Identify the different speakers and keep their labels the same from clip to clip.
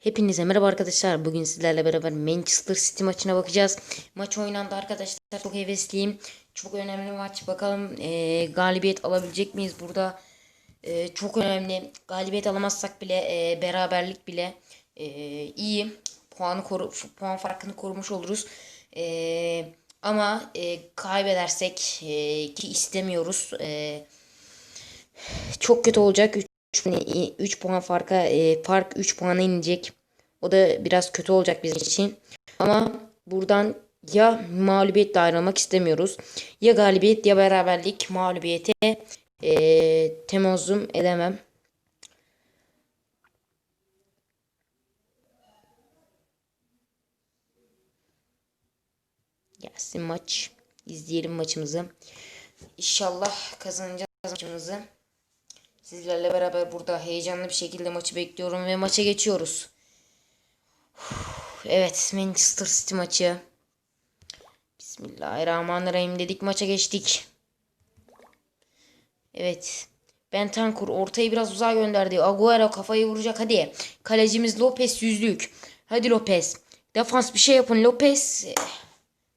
Speaker 1: Hepinize merhaba arkadaşlar. Bugün sizlerle beraber Manchester City maçına bakacağız. Maç oynandı arkadaşlar. Çok hevesliyim. Çok önemli maç. Bakalım eee, galibiyet alabilecek miyiz burada? Eee, çok önemli. Galibiyet alamazsak bile eee, beraberlik bile eee, iyi. Puanı koru, puan farkını korumuş oluruz. Eee, ama eee, kaybedersek eee, ki istemiyoruz. Eee çok kötü olacak. 3 3 puan farka e, fark 3 puana inecek. O da biraz kötü olacak bizim için. Ama buradan ya mağlubiyetle ayrılmak istemiyoruz. Ya galibiyet ya beraberlik mağlubiyete e, temozzum edemem. Gelsin maç. İzleyelim maçımızı. İnşallah kazanacağız maçımızı. Sizlerle beraber burada heyecanlı bir şekilde maçı bekliyorum ve maça geçiyoruz. Evet Manchester City maçı. Bismillahirrahmanirrahim dedik maça geçtik. Evet. Bentancur ortayı biraz uzağa gönderdi. Agüero kafayı vuracak hadi. Kalecimiz Lopez yüzlük. Hadi Lopez. Defans bir şey yapın Lopez.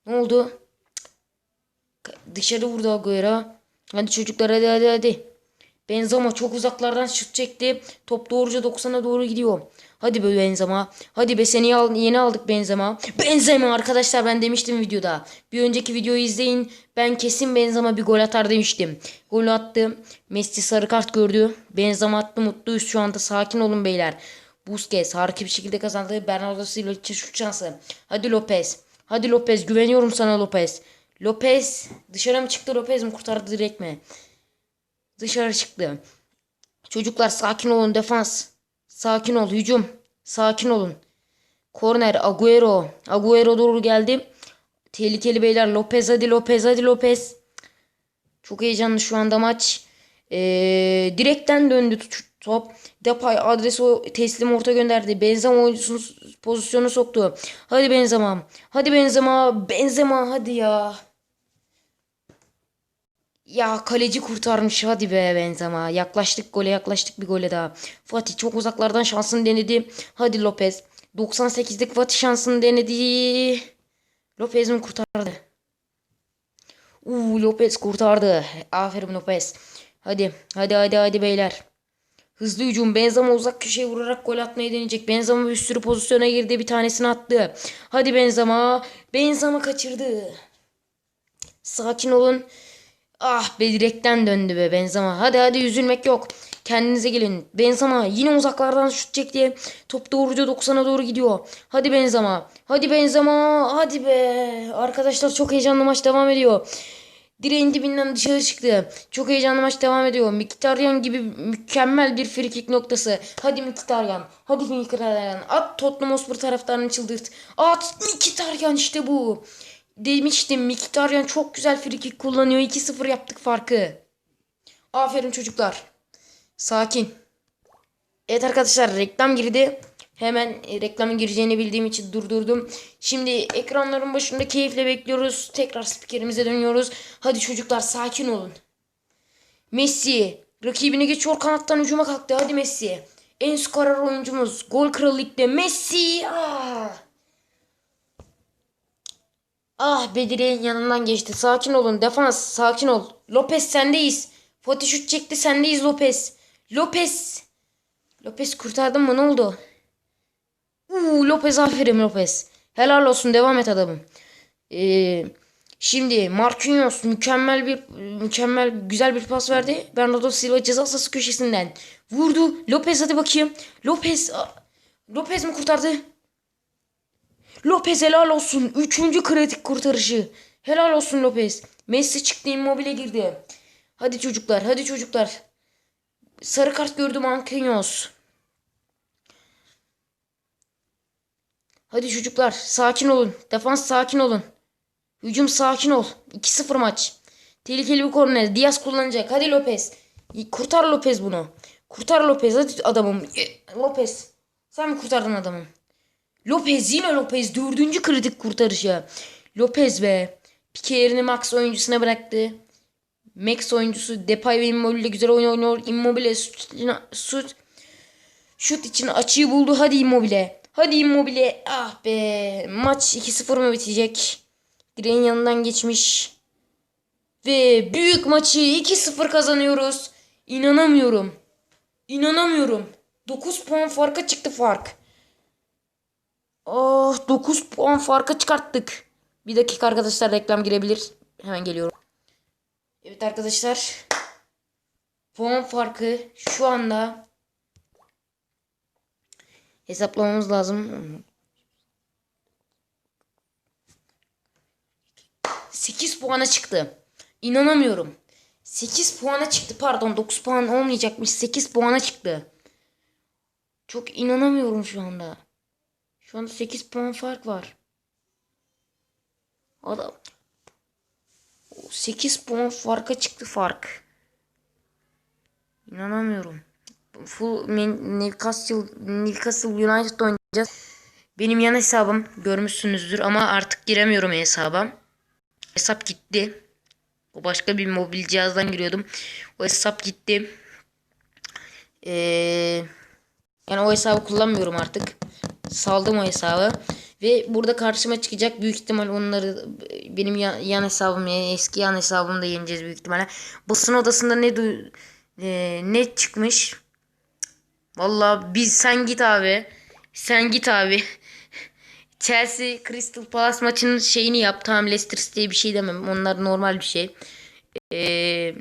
Speaker 1: Ne oldu? Dışarı vurdu Agüero. Hadi çocuklar hadi hadi hadi. Benzema çok uzaklardan şut çekti. Top doğruca 90'a doğru gidiyor. Hadi be Benzema. Hadi be seni yeni aldık Benzema. Benzema arkadaşlar ben demiştim videoda. Bir önceki videoyu izleyin. Ben kesin Benzema bir gol atar demiştim. Golü attı. Messi sarı kart gördü. Benzema attı mutluyuz şu anda. Sakin olun beyler. Busquets harika bir şekilde kazandı. Bernardo Silva için şut şansı. Hadi Lopez. Hadi Lopez güveniyorum sana Lopez. Lopez dışarı mı çıktı Lopez mi kurtardı direkt mi? Dışarı çıktı. Çocuklar sakin olun defans. Sakin ol hücum. Sakin olun. Korner Agüero. Agüero doğru geldi. Tehlikeli beyler Lopez hadi Lopez hadi Lopez. Çok heyecanlı şu anda maç. Ee, direkten döndü top. Depay adresi teslim orta gönderdi. Benzema oyuncusunu pozisyonu soktu. Hadi Benzema. Hadi Benzema. Benzema hadi ya. Ya kaleci kurtarmış hadi be Benzema. Yaklaştık gole yaklaştık bir gole daha. Fatih çok uzaklardan şansını denedi. Hadi Lopez. 98'lik Fatih şansını denedi. Lopez mi kurtardı? Uuu Lopez kurtardı. Aferin Lopez. Hadi hadi hadi hadi beyler. Hızlı hücum. Benzema uzak köşeye vurarak gol atmayı deneyecek. Benzema bir sürü pozisyona girdi. Bir tanesini attı. Hadi Benzema. Benzema kaçırdı. Sakin olun. Ah be direkten döndü be Benzema. Hadi hadi üzülmek yok. Kendinize gelin. Benzema yine uzaklardan şut çekti. Top doğruca 90'a doğru gidiyor. Hadi Benzema. Hadi Benzema. Hadi be. Arkadaşlar çok heyecanlı maç devam ediyor. Direğin dibinden dışarı çıktı. Çok heyecanlı maç devam ediyor. Mkhitaryan gibi mükemmel bir frikik noktası. Hadi Mkhitaryan. Hadi Mkhitaryan. At Tottenham Hotspur taraftarını çıldırt. At Mkhitaryan işte bu. Demiştim Mkhitaryan çok güzel frikik kullanıyor. 2-0 yaptık farkı. Aferin çocuklar. Sakin. Evet arkadaşlar reklam girdi. Hemen e, reklamın gireceğini bildiğim için durdurdum. Şimdi ekranların başında keyifle bekliyoruz. Tekrar spikerimize dönüyoruz. Hadi çocuklar sakin olun. Messi rakibini geçiyor kanattan hücuma kalktı. Hadi Messi. En skorer oyuncumuz. Gol kralı ligde Messi. Ah. Ah Bedir'in yanından geçti. Sakin olun. Defans sakin ol. Lopez sendeyiz. Fatih şut çekti sendeyiz Lopez. Lopez. Lopez kurtardın mı ne oldu? Uuu Lopez aferin Lopez. Helal olsun devam et adamım. Ee, şimdi Marquinhos mükemmel bir mükemmel güzel bir pas verdi. Bernardo Silva ceza sahası köşesinden vurdu. Lopez hadi bakayım. Lopez Lopez mi kurtardı? Lopez helal olsun. Üçüncü kritik kurtarışı. Helal olsun Lopez. Messi çıktı immobile girdi. Hadi çocuklar hadi çocuklar. Sarı kart gördüm Marquinhos. Hadi çocuklar sakin olun. Defans sakin olun. Hücum sakin ol. 2-0 maç. Tehlikeli bir korner. Diaz kullanacak. Hadi Lopez. Kurtar Lopez bunu. Kurtar Lopez. Hadi adamım. Lopez. Sen mi kurtardın adamım? Lopez yine Lopez. Dördüncü kritik kurtarışı. Lopez ve Pique yerini Max oyuncusuna bıraktı. Max oyuncusu Depay ve Immobile güzel oynuyor. Immobile şut, şut için açıyı buldu. Hadi Immobile. Hadi Immobile. Ah be. Maç 2-0 mı bitecek? Direğin yanından geçmiş. Ve büyük maçı 2-0 kazanıyoruz. İnanamıyorum. İnanamıyorum. 9 puan farka çıktı fark. Ah 9 puan farka çıkarttık. Bir dakika arkadaşlar reklam girebilir. Hemen geliyorum. Evet arkadaşlar. Puan farkı şu anda hesaplamamız lazım. 8 puana çıktı. İnanamıyorum. 8 puana çıktı. Pardon 9 puan olmayacakmış. 8 puana çıktı. Çok inanamıyorum şu anda. Şu anda 8 puan fark var. Adam 8 puan farka çıktı fark. İnanamıyorum. Full Newcastle, Newcastle United oynayacağız. Benim yan hesabım görmüşsünüzdür ama artık giremiyorum hesaba. Hesap gitti. O başka bir mobil cihazdan giriyordum. O hesap gitti. Ee, yani o hesabı kullanmıyorum artık. Saldım o hesabı. Ve burada karşıma çıkacak büyük ihtimal onları benim yan, yan hesabım eski yan hesabımı da yeneceğiz büyük ihtimalle. Basın odasında ne du e, ne çıkmış? Vallahi biz sen git abi. Sen git abi. Chelsea Crystal Palace maçının şeyini yap. Tamam Leicester City'ye bir şey demem. Onlar normal bir şey. Ee,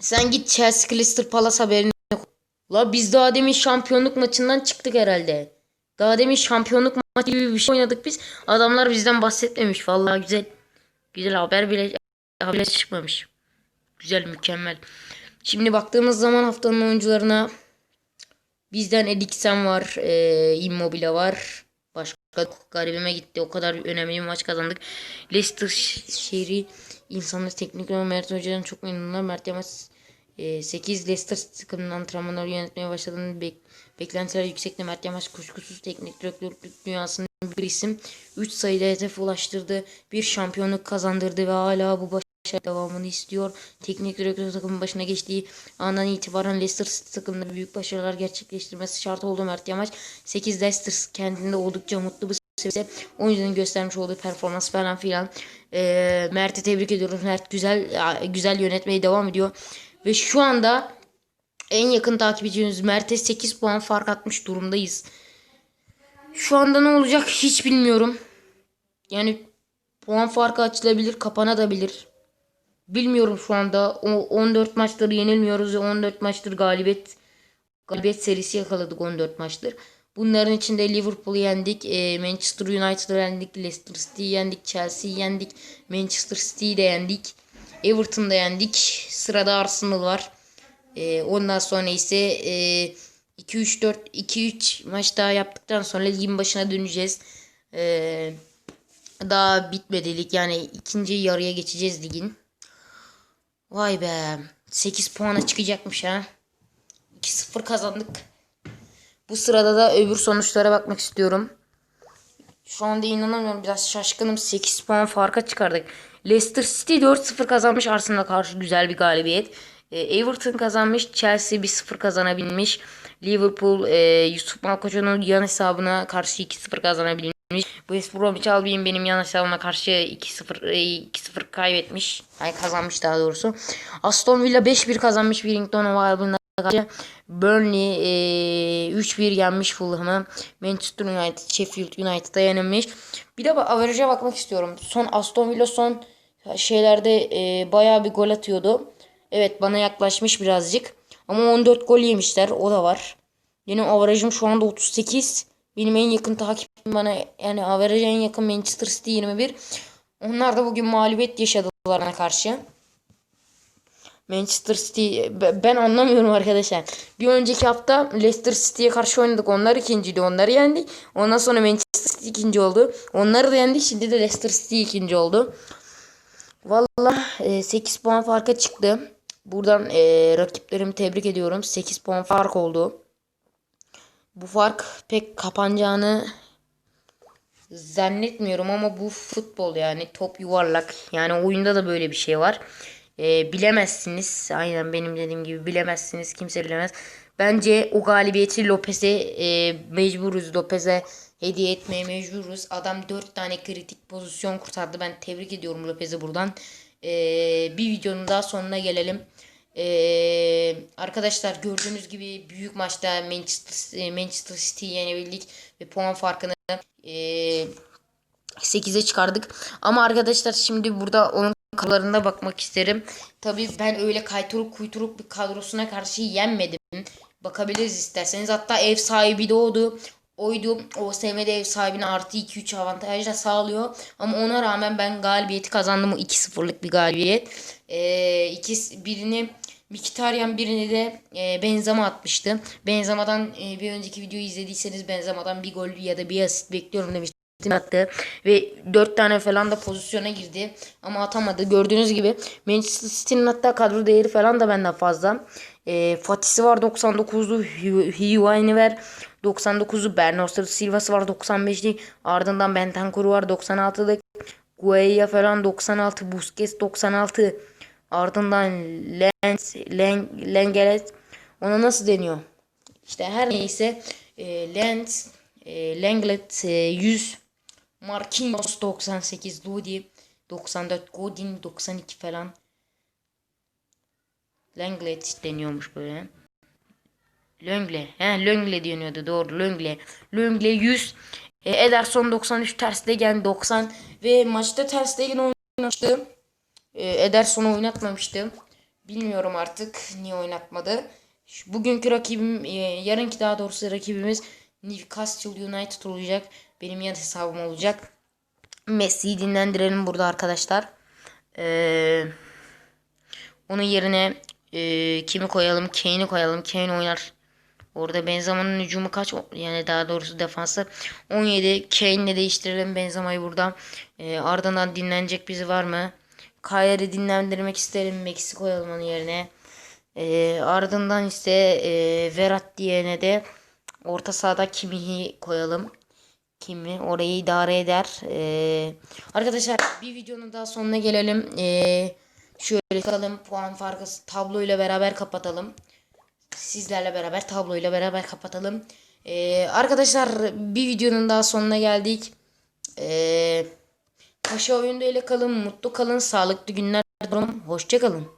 Speaker 1: sen git Chelsea Crystal Palace haberini. La biz daha demin şampiyonluk maçından çıktık herhalde. Daha demin şampiyonluk maçı gibi bir şey oynadık biz. Adamlar bizden bahsetmemiş. Vallahi güzel. Güzel haber bile haber çıkmamış. Güzel mükemmel. Şimdi baktığımız zaman haftanın oyuncularına bizden Eriksen var. E, Immobile var. Başka garibime gitti. O kadar önemli bir maç kazandık. Leicester şehri insanlar teknik olarak Mert Hoca'dan çok memnunlar. Mert Yamaç 8 Leicester takımının antrenmanları yönetmeye başladığını bek beklentiler yüksekte. Mert Yamaç kuşkusuz teknik direktörlük dünyasının bir isim. 3 sayıda hedef ulaştırdı. Bir şampiyonluk kazandırdı ve hala bu başarı devamını istiyor. Teknik direktör takımın başına geçtiği andan itibaren Leicester takımında büyük başarılar gerçekleştirmesi şart oldu Mert Yamaç. 8 Leicester kendinde oldukça mutlu bir seviyede oyuncunun göstermiş olduğu performans falan filan. Ee, Mert'i tebrik ediyoruz. Mert güzel güzel yönetmeye devam ediyor. Ve şu anda en yakın takipçimiz Mert'e 8 puan fark atmış durumdayız. Şu anda ne olacak hiç bilmiyorum. Yani puan farkı açılabilir, kapanabilir. Bilmiyorum şu anda. O 14 maçları yenilmiyoruz ve 14 maçtır galibiyet galibiyet serisi yakaladık 14 maçtır. Bunların içinde Liverpool'u yendik, e, Manchester United'ı yendik, Leicester City'yi yendik, Chelsea'yi yendik, Manchester City'yi de yendik, Everton'da yendik. Sırada Arsenal var. E, ondan sonra ise e, 2-3-4 2-3 maç daha yaptıktan sonra ligin başına döneceğiz. E, daha bitmedi lig yani ikinci yarıya geçeceğiz ligin. Vay be 8 puana çıkacakmış ha. 2-0 kazandık. Bu sırada da öbür sonuçlara bakmak istiyorum. Şu anda inanamıyorum. Biraz şaşkınım. 8 puan farka çıkardık. Leicester City 4-0 kazanmış. Arsenal'a karşı güzel bir galibiyet. E, Everton kazanmış. Chelsea 1-0 kazanabilmiş. Liverpool e, Yusuf Malkoço'nun yan hesabına karşı 2-0 kazanabilmiş. West Bromwich Albion benim yan hesabıma karşı 2-0 e, 2-0 kaybetmiş. Ay kazanmış daha doğrusu. Aston Villa 5-1 kazanmış Wellington Albion'a karşı. Burnley e, 3-1 yenmiş Fulham'ı. Manchester United, Sheffield United'a yenilmiş. Bir de average'a bakmak istiyorum. Son Aston Villa son şeylerde e, bayağı bir gol atıyordu. Evet bana yaklaşmış birazcık. Ama 14 gol yemişler. O da var. Benim average'ım şu anda 38. Benim en yakın takipçim bana yani average en yakın Manchester City 21. Onlar da bugün mağlubiyet yaşadılar karşı. Manchester City ben anlamıyorum arkadaşlar. Bir önceki hafta Leicester City'ye karşı oynadık. Onlar ikinciydi. Onları yendik. Ondan sonra Manchester City ikinci oldu. Onları da yendik. Şimdi de Leicester City ikinci oldu. Valla 8 puan farka çıktı. Buradan e, rakiplerimi tebrik ediyorum. 8 puan fark oldu. Bu fark pek kapanacağını zannetmiyorum ama bu futbol yani top yuvarlak. Yani oyunda da böyle bir şey var. E, bilemezsiniz. Aynen benim dediğim gibi bilemezsiniz. Kimse bilemez. Bence o galibiyeti Lopez'e e, mecburuz. Lopez'e hediye etmeye mecburuz. Adam 4 tane kritik pozisyon kurtardı. Ben tebrik ediyorum Lopez'i buradan. E, bir videonun daha sonuna gelelim. E, arkadaşlar gördüğünüz gibi büyük maçta Manchester, Manchester City'yi yenebildik. Ve puan farkını e, 8'e çıkardık. Ama arkadaşlar şimdi burada onun kadrolarına bakmak isterim. Tabii ben öyle kayturuk kuyturuk bir kadrosuna karşı yenmedim. Bakabiliriz isterseniz. Hatta ev sahibi de oldu. Oydu. O sevmede ev sahibine artı 2-3 avantaj da sağlıyor. Ama ona rağmen ben galibiyeti kazandım. O 2-0'lık bir galibiyet. Ee, ikisi, birini Mkhitaryan birini de e, Benzema atmıştı. Benzema'dan e, bir önceki videoyu izlediyseniz Benzema'dan bir gol ya da bir asist bekliyorum demiştim attı ve 4 tane falan da pozisyona girdi. Ama atamadı. Gördüğünüz gibi Manchester City'nin hatta kadro değeri falan da benden fazla. E, Fatih'si var 99'lu, Higuain'i var 99'lu, Bernardo Silva'sı var 95'li, ardından Bentancur var 96'lık, Guaya falan 96, Busquets 96, ardından Lens, Len, Lengelet ona nasıl deniyor? İşte her neyse e, Lens, e, Lenglet e, 100 Marquinhos 98 Lodi 94 Godin 92 falan Lenglet deniyormuş böyle. Löngle. He Löngle deniyordu doğru Löngle. Löngle 100 e, Ederson 93 Ter Stegen 90 ve maçta Ter Stegen oynamıştı. E, Ederson'u oynatmamıştı. Bilmiyorum artık niye oynatmadı. Şu, bugünkü rakibim e, yarınki daha doğrusu rakibimiz Newcastle United olacak. Benim yan hesabım olacak. Messi'yi dinlendirelim burada arkadaşlar. Ee, onun yerine e, kimi koyalım? Kane'i koyalım. Kane oynar. Orada Benzema'nın hücumu kaç? Yani daha doğrusu defansı 17. Kane'le değiştirelim Benzema'yı burada. Ee, ardından dinlenecek bizi var mı? Kayer'i dinlendirmek isterim. Max'i koyalım onun yerine. Ee, ardından ise e, Verat diyene de orta sahada Kimi'yi koyalım. Kimi orayı idare eder. Ee, arkadaşlar bir videonun daha sonuna gelelim. Ee, şöyle bakalım puan farkı tabloyla beraber kapatalım. Sizlerle beraber tabloyla beraber kapatalım. Ee, arkadaşlar bir videonun daha sonuna geldik. Ee, Paşa oyunda ile kalın, mutlu kalın, sağlıklı günler diliyorum. Hoşçakalın.